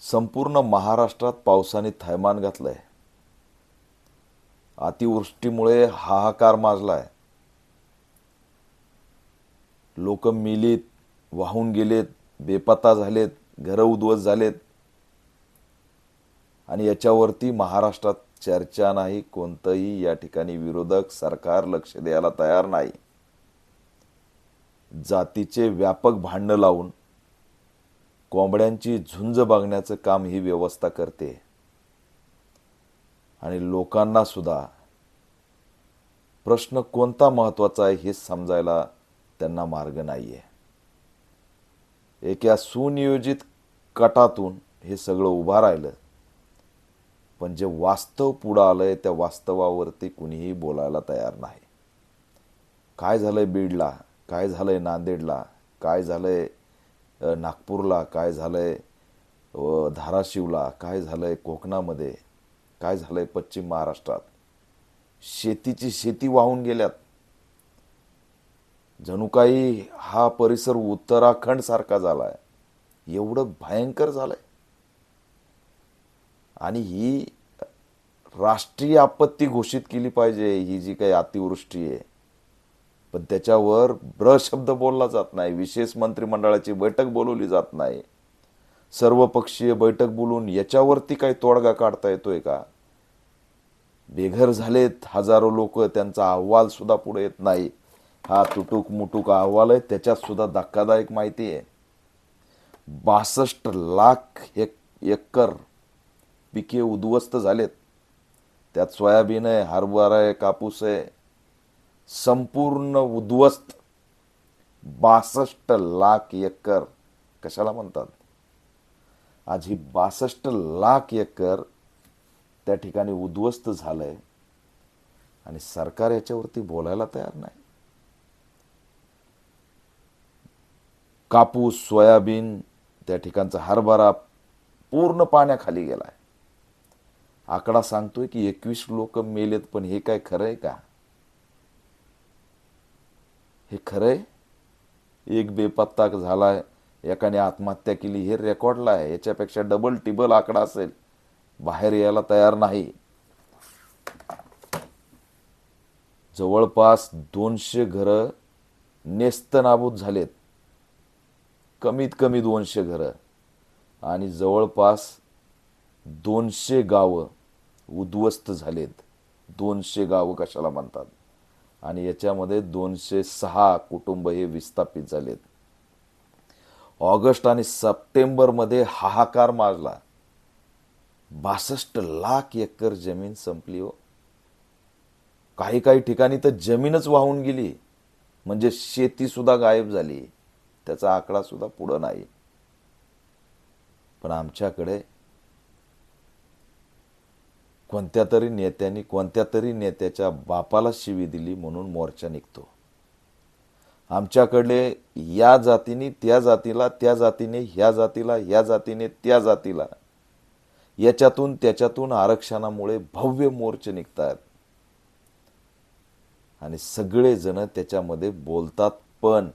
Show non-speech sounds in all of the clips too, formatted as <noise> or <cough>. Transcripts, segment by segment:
संपूर्ण महाराष्ट्रात पावसाने थैमान घातलंय. अतिवृष्टीमुळे हाहाकार माजलाय. लोक मिलीत वाहून गेलेत बेपत्ता झालेत घरं उद्ध्वस्त झालेत. आणि याच्यावरती महाराष्ट्रात चर्चा नाही कोणतंही या ठिकाणी विरोधक सरकार लक्ष द्यायला तयार नाही. जातीचे व्यापक भांडणं लावून कोंबड्यांची झुंज बघण्याचं काम ही व्यवस्था करते. आणि लोकांना सुद्धा प्रश्न कोणता महत्त्वाचा आहे हे समजायला त्यांना मार्ग नाहीये. एका सुनियोजित कटातून हे सगळं उभं राहिलं. पण जे वास्तव पुढं आलंय त्या वास्तवावरती कुणीही बोलायला तयार नाही. काय झालंय बीडला? काय झालंय नांदेडला? काय झालंय नागपूरला काय झालंय आहे धाराशिवला काय झालंय कोकणामध्ये काय झालंय पश्चिम महाराष्ट्रात? शेतीची शेती वाहून गेल्यात. जणू काही हा परिसर उत्तराखंड सारखा झालाय. एवढं भयंकर झालंय. आणि ही राष्ट्रीय आपत्ती घोषित केली पाहिजे ही जी काही अतिवृष्टी आहे पण त्याच्यावर ब्र शब्द बोलला जात नाही. विशेष मंत्रिमंडळाची बैठक बोलवली जात नाही. सर्वपक्षीय बैठक बोलून याच्यावरती काही तोडगा काढता येतोय का? बेघर झालेत हजारो लोक त्यांचा अहवाल सुद्धा पुढे येत नाही. हा तुटूक मुटूक अहवाल आहे त्याच्यात सुद्धा धक्कादायक माहिती आहे. बासष्ट लाख एक एकर पिके उद्ध्वस्त झालेत. त्यात सोयाबीन आहे हरभरा आहे कापूस आहे. संपूर्ण उद्ध्वस्त बासष्ट लाख एकर. कशाला म्हणतात? आज ही बासष्ट लाख एकर त्या ठिकाणी उद्ध्वस्त झालंय आणि सरकार याच्यावरती बोलायला तयार नाही. कापूस सोयाबीन त्या ठिकाणचा हरभरा पूर्ण पाण्याखाली गेलाय. आकडा सांगतोय की एकवीस लोक मेलेत पण हे काय खरंय का? हे खरंय? एक बेपत्ता झालाय. एकाने आत्महत्या केली हे रेकॉर्डला आहे याच्यापेक्षा डबल टिबल आकडा असेल. बाहेर यायला तयार नाही. जवळपास दोनशे घरं नेस्तनाबूत झालेत. कमीत कमी दोनशे घरं. आणि जवळपास दोनशे गावं उद्ध्वस्त झालेत. दोनशे गावं कशाला म्हणतात? आणि याच्यामध्ये दोनशे सहा कुटुंब हे विस्थापित झालेत. ऑगस्ट आणि सप्टेंबरमध्ये हाहाकार माजला. बासष्ट लाख एकर जमीन संपली हो. काही काही ठिकाणी तर जमीनच वाहून गेली. म्हणजे शेती सुद्धा गायब झाली. त्याचा आकडा सुद्धा पुढं नाही. पण आमच्याकडे कोणत्या तरी नेत्याने कोणत्या तरी नेत्याच्या बापाला शिवी दिली म्हणून मोर्चा निघतो. आमच्याकडे या जातीने त्या जातीला त्या जातीने ह्या जातीला ह्या जातीने त्या जातीला. याच्यातून त्याच्यातून आरक्षणामुळे भव्य मोर्चे निघतात. आणि सगळेजण त्याच्यामध्ये बोलतात पण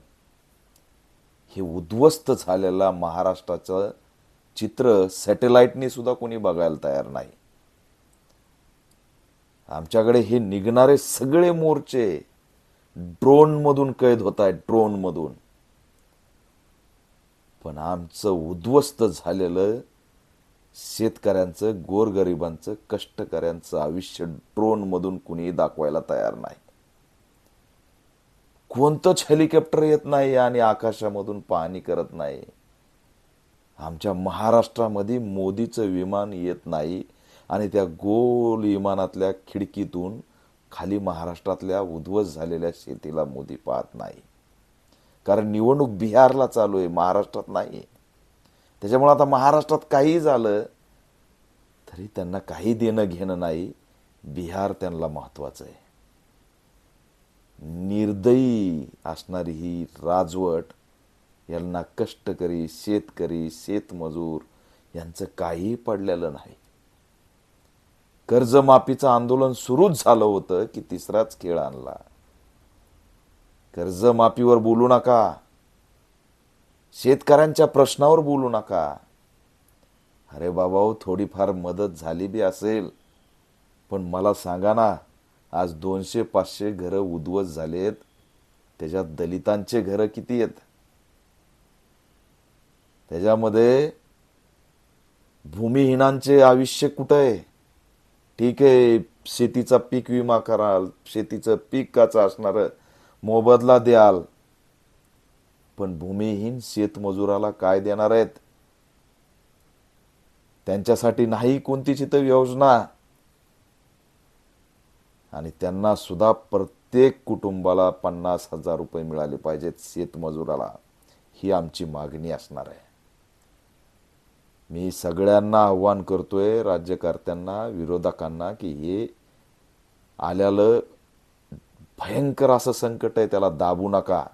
हे उद्ध्वस्त झालेला महाराष्ट्राचं चित्र सॅटेलाईटने सुद्धा कोणी बघायला तयार नाही. आमच्याकडे हे निघणारे सगळे मोर्चे ड्रोन मधून कैद होत आहेत ड्रोन मधून पण आमचं उद्ध्वस्त झालेलं शेतकऱ्यांचं गोरगरिबांचं कष्टकऱ्यांचं आयुष्य ड्रोन मधून कुणी दाखवायला तयार नाही. कोणतंच हेलिकॉप्टर येत नाही आणि आकाशामधून पाहणी करत नाही. आमच्या महाराष्ट्रामध्ये मोदीचं विमान येत नाही. आणि त्या गोल विमानातल्या खिडकीतून खाली महाराष्ट्रातल्या उद्ध्वस्त झालेल्या शेतीला मोदी पाहत नाही. कारण निवडणूक बिहारला चालू आहे महाराष्ट्रात नाही. त्याच्यामुळे आता महाराष्ट्रात काही झालं तरी त्यांना काही देणं घेणं नाही. बिहार त्यांना महत्वाचं आहे. निर्दयी असणारी ही राजवट यांना कष्टकरी शेतकरी शेतमजूर यांचं काही पडलेलं नाही. कर्जमाफीचं आंदोलन सुरूच झालं होतं की तिसराच खेळ आणला. कर्जमाफीवर बोलू नका. शेतकऱ्यांच्या प्रश्नावर बोलू नका. अरे बाबा हो, थोडीफार मदत झाली बी असेल. पण मला सांगा ना आज दोनशे पाचशे घरं उद्ध्वस्त झालेत. त्याच्यात दलितांचे घरं किती आहेत? त्याच्यामध्ये भूमिहीनांचे आयुष्य कुठं आहे? ठीक आहे शेतीचा पीक विमा कराल शेतीचं पिकाचं असणार मोबदला द्याल. पण भूमिहीन शेतमजुराला काय देणार आहेत? त्यांच्यासाठी नाही कोणतीच इथं योजना आणि त्यांना सुद्धा प्रत्येक कुटुंबाला पन्नास हजार रुपये मिळाले पाहिजेत शेतमजुराला. ही आमची मागणी असणार आहे. मी सगळ्यांना आव्हान करतोय राज्यकर्त्यांना विरोधकांना की हे आल्यालं भयंकर असं संकट आहे त्याला दाबू नका.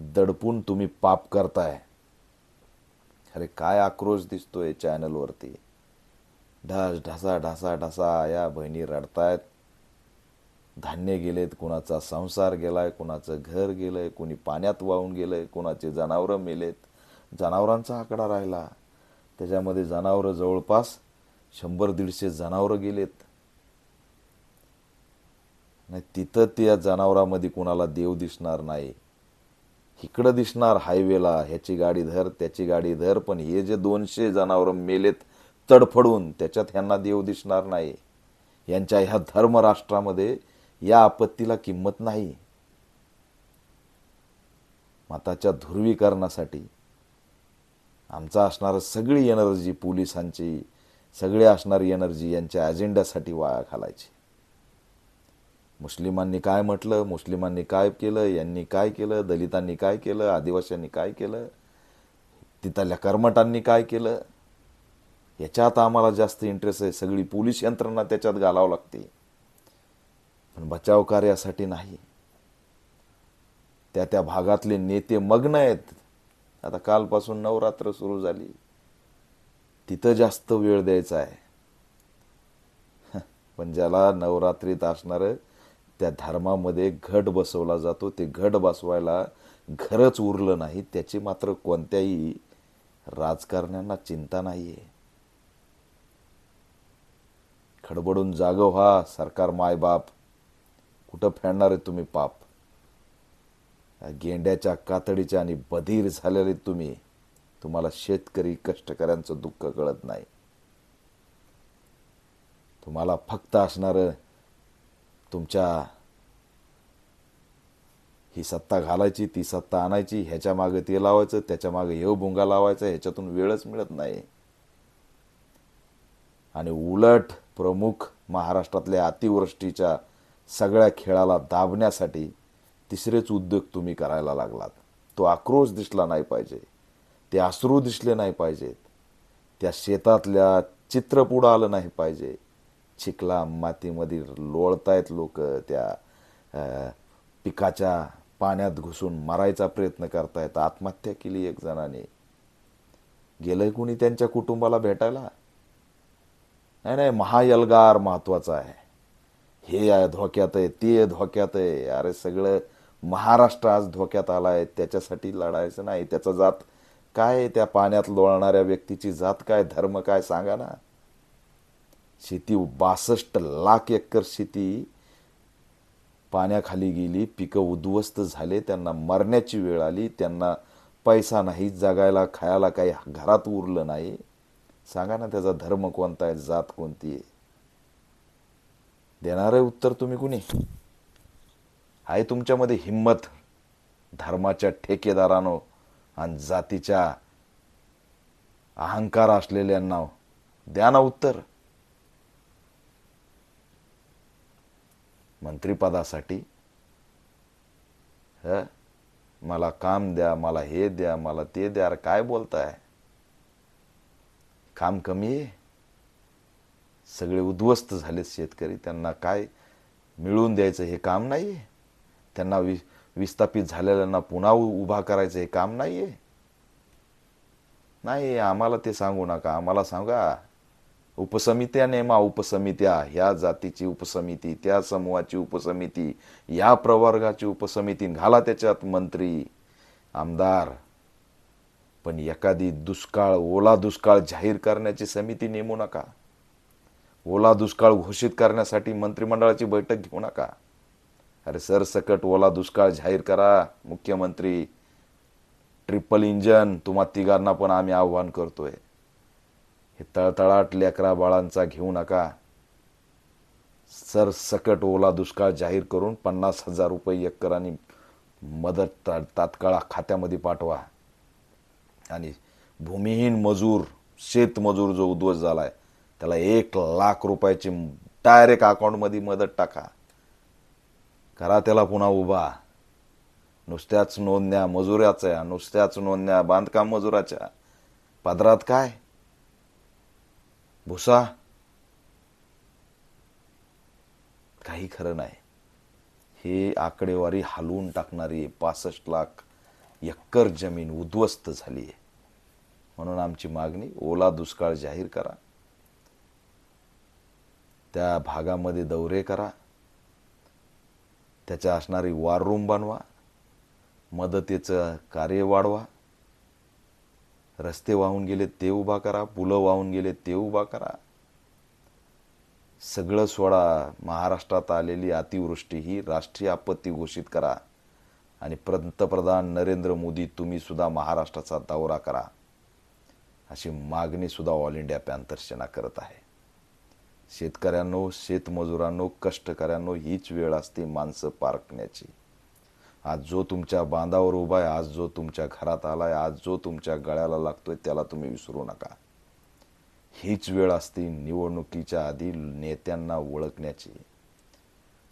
दडपून तुम्ही पाप करताय. अरे काय आक्रोश दिसतोय चॅनलवरती. ढास ढासा ढासा ढासा या बहिणी रडतायत. धान्य गेलेत कुणाचा संसार गेलाय कुणाचं घर गेलंय कुणी पाण्यात वाहून गेलंय कुणाचे जनावरं मेलेत. जनावरांचा आकडा राहिला. त्याच्यामध्ये जनावरं जवळपास शंभर दीडशे जनावरं गेलेत. नाही तिथं त्या जनावरांमध्ये कुणाला देव दिसणार नाही. इकडं दिसणार हायवेला ह्याची गाडी धर त्याची गाडी धर पण हे जे दोनशे जनावरं मेलेत तडफडून त्याच्यात ह्यांना देव दिसणार नाही. यांच्या ह्या धर्मराष्ट्रामध्ये या आपत्तीला किंमत नाही. मताच्या ध्रुवीकरणासाठी आमचा असणारं सगळी एनर्जी पोलिसांची सगळी असणारी एनर्जी यांच्या अजेंड्यासाठी वाया घालायची. मुस्लिमांनी काय म्हटलं मुस्लिमांनी काय केलं यांनी काय केलं दलितांनी काय केलं आदिवासींनी काय केलं तिथल्या कर्मटांनी काय केलं याच्यात आम्हाला जास्त इंटरेस्ट आहे. सगळी पोलीस यंत्रणा त्याच्यात घालावं लागते. पण बचाव कार्यासाठी नाही. त्या त्या भागातले नेते मग्न आहेत. आता कालपासून नवरात्र सुरू झाली. तिथं जास्त वेळ द्यायचा आहे. पण ज्याला नवरात्रीत असणारं त्या धर्मामध्ये घट बसवला जातो ते घट बसवायला घरच उरलं नाही त्याची मात्र कोणत्याही राजकारण्यांना चिंता नाहीये. खडबडून जाग व्हा सरकार मायबाप. कुठं फेडणार आहे तुम्ही पाप? गेंड्याच्या कातडीच्या आणि बधीर झालेले तुम्ही तुम्हाला शेतकरी कष्टकऱ्यांचं दुःख कळत नाही. तुम्हाला फक्त असणारं तुमच्या ही सत्ता घालायची ती सत्ता आणायची ह्याच्या मागे ते लावायचं त्याच्यामागे हे भुंगा लावायचा ह्याच्यातून वेळच मिळत नाही. आणि उलट प्रमुख महाराष्ट्रातल्या अतिवृष्टीच्या सगळ्या खेळाला दाबण्यासाठी तिसरेच उद्योग तुम्ही करायला लागलात. तो आक्रोश दिसला नाही पाहिजे. ते अश्रू दिसले नाही पाहिजेत. त्या शेतातल्या चित्र पुढं आलं नाही पाहिजे. चिखला मातीमध्ये लोळतायत लोक त्या पिकाच्या पाण्यात घुसून मारायचा प्रयत्न करतायत. आत्महत्या केली एक जणाने. गेलंय कुणी त्यांच्या कुटुंबाला भेटायला? नाही नाही महायलगार महत्त्वाचा आहे. हे धोक्यात आहे ते धोक्यात आहे. अरे सगळं महाराष्ट्र आज धोक्यात आलाय त्याच्यासाठी लढायचं नाही त्याचा जात काय त्या पाण्यात लोळणाऱ्या व्यक्तीची जात काय? धर्म काय? सांगा ना. शेती बासष्ट लाख एकर शेती पाण्याखाली गेली पिकं उद्ध्वस्त झाले त्यांना मरण्याची वेळ आली त्यांना पैसा नाही जगायला खायला काही घरात उरलं नाही. सांगा ना त्याचा धर्म कोणता आहे? जात कोणती आहे? देणारे उत्तर तुम्ही कुणी? आहे तुमच्यामध्ये हिंमत धर्माच्या ठेकेदारानो आणि जातीच्या अहंकार असलेल्यांना द्या ना उत्तर. मंत्रिपदासाठी ह? मला काम द्या मला हे द्या मला ते द्या. अरे काय बोलताय? काम कमी आहे. सगळे उद्ध्वस्त झालेत शेतकरी. त्यांना काय मिळवून द्यायचं हे काम नाही आहे त्यांना वि विस्थापित झालेल्यांना पुन्हा उभा करायचं हे काम नाही आहे नाही आम्हाला ते सांगू नका. आम्हाला सांगा उपसमित्या नेमा उपसमित्या ह्या जातीची उपसमिती त्या समूहाची उपसमिती या प्रवर्गाची उपसमिती घाला त्याच्यात मंत्री आमदार. पण एखादी दुष्काळ ओला दुष्काळ जाहीर करण्याची समिती नेमू नका. ओला दुष्काळ घोषित करण्यासाठी मंत्रिमंडळाची बैठक घेऊ नका. अरे सरसकट ओला दुष्काळ जाहीर करा. मुख्यमंत्री ट्रिपल इंजन तुम्हा तिघांना पण आम्ही आव्हान करतोय. हे तळतळाट लेकरा बाळांचा घेऊ नका. सरसकट ओला दुष्काळ जाहीर करून पन्नास हजार रुपये एकरांनी मदत ता- तात्काळ खात्यामध्ये पाठवा. आणि भूमिहीन मजूर शेतमजूर जो उद्ध्वस्त झालाय त्याला एक लाख रुपयाची डायरेक्ट अकाउंटमध्ये मदत टाका. करा त्याला पुन्हा उभा. नुसत्याच नोंदण्या मजुराच्या नुसत्याच नोंदण्या बांधकाम मजुराच्या. पदरात काय? भुसा? काही खरं नाही. हे आकडेवारी हलवून टाकणारी पासष्ट लाख एकर जमीन उद्ध्वस्त झाली आहे म्हणून आमची मागणी ओला दुष्काळ जाहीर करा. त्या भागामध्ये दौरे करा. त्याच्या असणारी वार रूम बनवा मदतीचं कार्य वाढवा. रस्ते वाहून गेले ते उभा करा पुलं वाहून गेले ते उभा करा. सगळं सोडा महाराष्ट्रात आलेली अतिवृष्टी ही राष्ट्रीय आपत्ती घोषित करा. आणि पंतप्रधान नरेंद्र मोदी तुम्ही सुद्धा महाराष्ट्राचा दौरा करा. अशी मागणी सुद्धा ऑल इंडिया पॅन्थर करत आहे. शेतकऱ्यांनो शेतमजुरांनो कष्टकऱ्यांनो हीच वेळ असते माणसं पारखण्याची. आज जो तुमच्या बांधावर उभा आहे आज जो तुमच्या घरात आलाय आज जो तुमच्या गळ्याला लागतोय त्याला तुम्ही विसरू नका. हीच वेळ असते निवडणुकीच्या आधी नेत्यांना ओळखण्याची.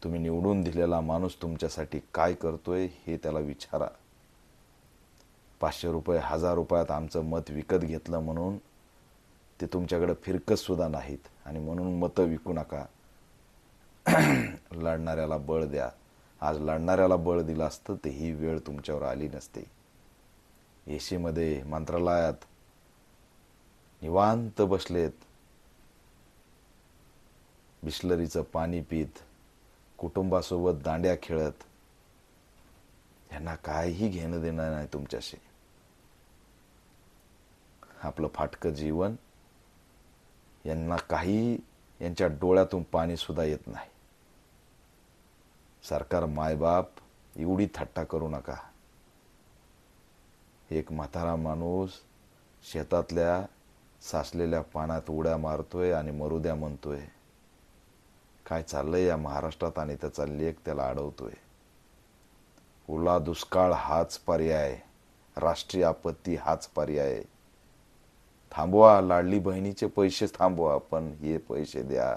तुम्ही निवडून दिलेला माणूस तुमच्यासाठी काय करतोय हे त्याला विचारा. पाचशे रुपये हजार रुपयात आमचं मत विकत घेतलं म्हणून ते तुमच्याकडे फिरकत सुद्धा नाहीत. आणि म्हणून मतं विकू नका. <clears throat> लढणाऱ्याला बळ द्या. आज लढणाऱ्याला बळ दिलं असतं ते ही वेळ तुमच्यावर आली नसते. एसीमध्ये मंत्रालयात निवांत बसलेत. बिस्लरीचं पाणी पित कुटुंबासोबत दांड्या खेळत. यांना काहीही घेणं देणं नाही तुमच्याशी. आपलं फाटकं जीवन यांना काही यांच्या डोळ्यातून पाणीसुद्धा येत नाही. सरकार मायबाप एवढी थट्टा करू नका. एक म्हातारा माणूस शेतातल्या साचलेल्या पाण्यात उड्या मारतोय आणि मरुद्या म्हणतोय काय चाललंय या महाराष्ट्रात? आणि त्याचा लेख त्याला अडवतोय. ओला दुष्काळ हाच पर्याय राष्ट्रीय आपत्ती हाच पर्याय थांबवा लाडली बहिणीचे पैसे थांबवा पण हे पैसे द्या.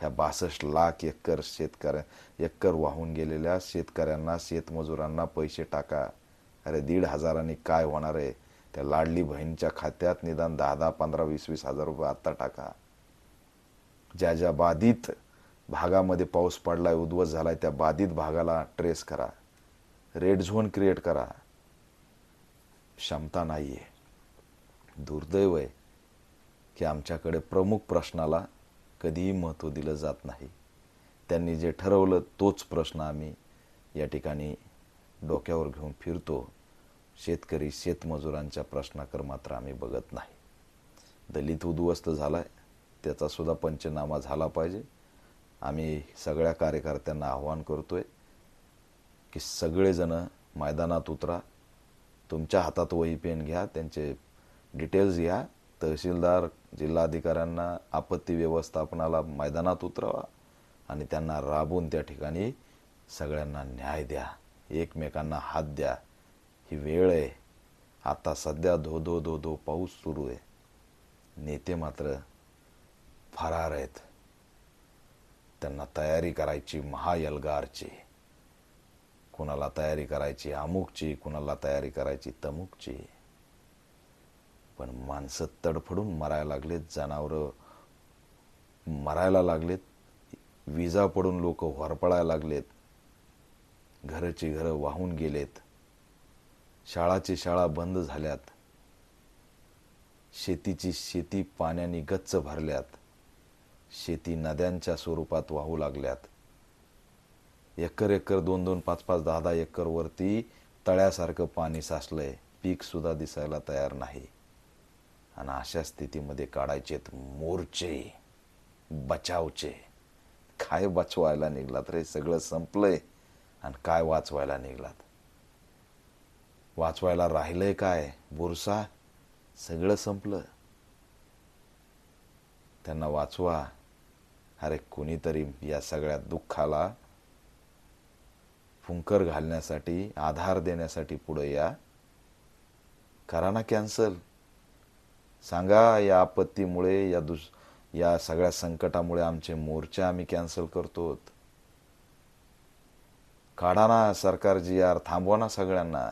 ह्या बासष्ट लाख एकर शेतकऱ्या एकर वाहून गेलेल्या शेतकऱ्यांना शेतमजुरांना पैसे टाका. अरे दीड हजारांनी काय होणार आहे? त्या लाडली बहिणीच्या खात्यात निदान दहा दहा पंधरा वीस वीस हजार रुपये आत्ता टाका. ज्या ज्या बाधित भागामध्ये पाऊस पडलाय उद्ध्वस्त झालाय त्या बाधित भागाला ट्रेस करा. रेड झोन क्रिएट करा. क्षमता नाही आहे दुर्दैव आहे की आमच्याकडे प्रमुख प्रश्नाला कधीही महत्त्व दिलं जात नाही. त्यांनी जे ठरवलं तोच प्रश्न आम्ही या ठिकाणी डोक्यावर घेऊन फिरतो. शेतकरी शेतमजुरांच्या प्रश्नाकर मात्र आम्ही बघत नाही. दलित उद्ध्वस्त झाला आहे त्याचासुद्धा पंचनामा झाला पाहिजे. आम्ही सगळ्या कार्यकर्त्यांना आव्हान आहे की सगळेजण मैदानात उतरा तुमच्या हातात वही पेन घ्या त्यांचे डिटेल्स घ्या. तहसीलदार जिल्हाधिकाऱ्यांना आपत्ती व्यवस्थापनाला मैदानात उतरवा आणि त्यांना राबून त्या ठिकाणी सगळ्यांना न्याय द्या. एकमेकांना हात द्या. ही वेळ आहे. आता सध्या धो धो धो धो पाऊस सुरू आहे. नेते मात्र फरार आहेत. त्यांना तयारी करायची महायलगारची. कुणाला तयारी करायची अमुकची कुणाला तयारी करायची तमुकची. पण माणसं तडफडून मरायला लागलेत जनावरं मरायला लागलेत विजा पडून लोक होरपळायला लागलेत घरची घरं वाहून गेलेत शाळाची शाळा बंद झाल्यात शेतीची शेती पाण्याने गच्च भरल्यात शेती नद्यांच्या स्वरूपात वाहू लागल्यात. एकर एकर दोन दोन पाच पाच दहा दहा एकरवरती तळ्यासारखं पाणी साचलंय. पीकसुद्धा दिसायला तयार नाही. आणि अशा स्थितीमध्ये काढायचेत मोर्चे बचावचे. काय बचवायला निघलात रे? सगळं संपलंय आणि काय वाचवायला निघलात? वाचवायला राहिलंय काय? बुरसा? सगळं संपलं. त्यांना वाचवा. अरे कोणीतरी या सगळ्या दुःखाला फुंकर घालण्यासाठी आधार देण्यासाठी पुढे या. करा ना कॅन्सल. सांगा या आपत्तीमुळे या दुस या सगळ्या संकटामुळे आमचे मोर्चे आम्ही कॅन्सल करतो काढा ना सरकारजी यार थांबवा ना सगळ्यांना.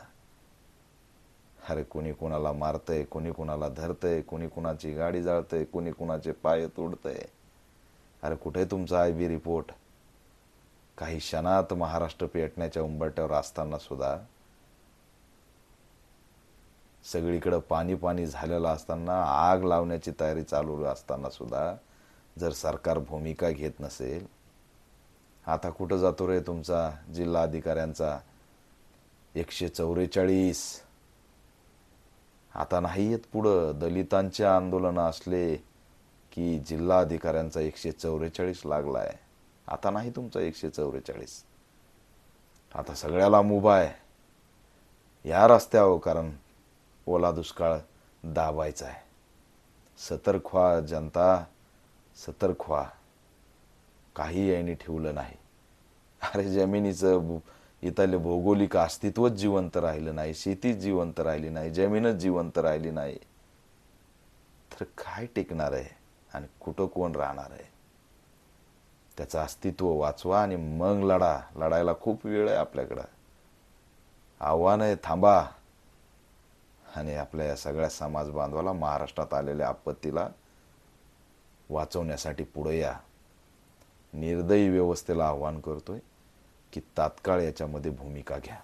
अरे कोणी कुणाला मारतंय कोणी कुणाला धरतंय कोणी कुणाची गाडी जाळतंय कोणी कुणाचे पाय तोडतंय. अरे कुठे तुमचा आय बी रिपोर्ट? काही क्षणात महाराष्ट्र पेटण्याच्या उंबरट्यावर असताना सुद्धा सगळीकडं पाणी पाणी झालेलं असताना आग लावण्याची तयारी चालू असताना सुद्धा जर सरकार भूमिका घेत नसेल आता कुठं जातो रे तुमचा जिल्हा अधिकाऱ्यांचा? एकशे चौवेचाळीस. आता नाही येत पुढं. दलितांचे आंदोलन असले की जिल्हा अधिकाऱ्यांचा एकशे चौवेचाळीस लागलाय. आता नाही तुमचा एकशे चौवेचाळीस. आता सगळ्याला मुभा आहे. या रस्त्यावर कारण ओला दुष्काळ दाबायचा आहे. सतर्क व्हा जनता सतर्क व्हा काही यांनी ठेवलं नाही. अरे जमिनीचं इथलं इथले भौगोलिक अस्तित्वच जिवंत राहिलं नाही शेतीच जिवंत राहिली नाही जमीनच जिवंत राहिली नाही. तर काय टिकणार आहे आणि कुठं कोण राहणार आहे? त्याचं अस्तित्व वाचवा आणि मग लढा. लढायला खूप वेळ आहे आपल्याकडं. आव्हान आहे थांबा. आणि आपल्या या सगळ्या समाज बांधवाला महाराष्ट्रात आलेल्या आपत्तीला वाचवण्यासाठी पुढे या. निर्दयी व्यवस्थेला आव्हान करतोय की तात्काळ याच्यामध्ये भूमिका घ्या.